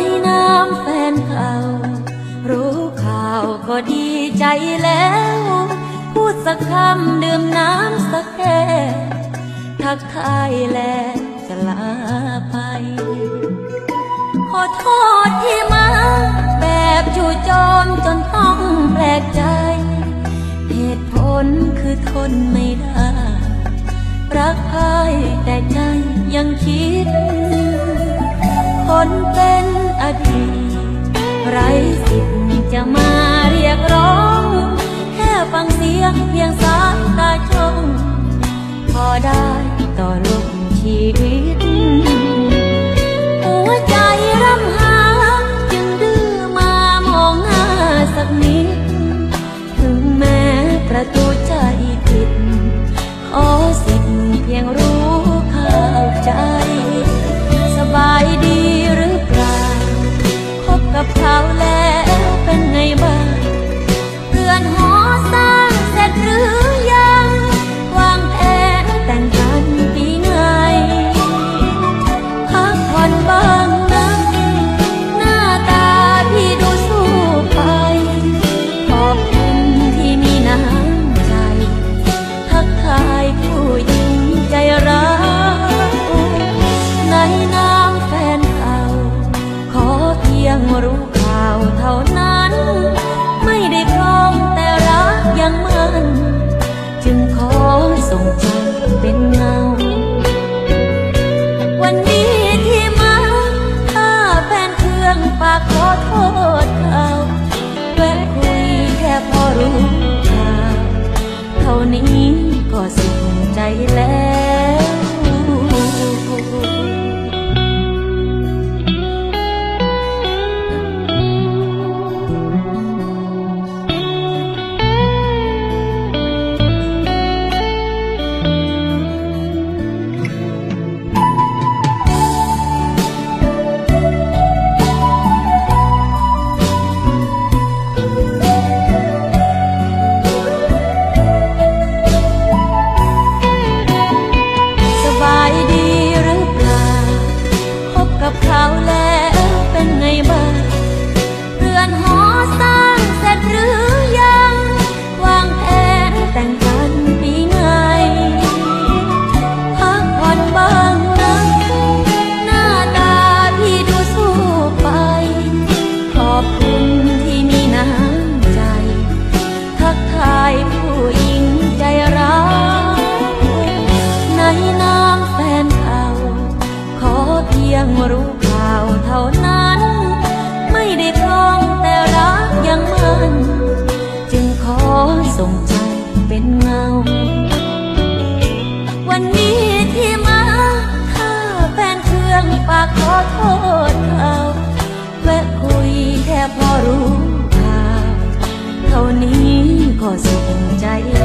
นเขารู้ข่าวก็ดีใจแล้ว พูดสักคำดื่มน้ำสักแก้ทักทายแล้วจะลาไป ขอโทษที่มาแบบจู่โจมจนต้องแปลกใจ เหตุผลคือทนไม่ได้ รักใครแต่ใจยังคิดคนเป็น อดีตไรสิทธิ์จะมาเรียกร้อง แค่ฟังเสียงเพียงสายตาชมพอได้ต่อลมชีวิต ใจเป็นเงา วันนี้ที่มาถ้าแฟนเครื่องปากขอโทษเขาแวะคุยแค่พอรู้ข่าวเท่านี้ก็สุขใจแล้ว สุขใจล้ว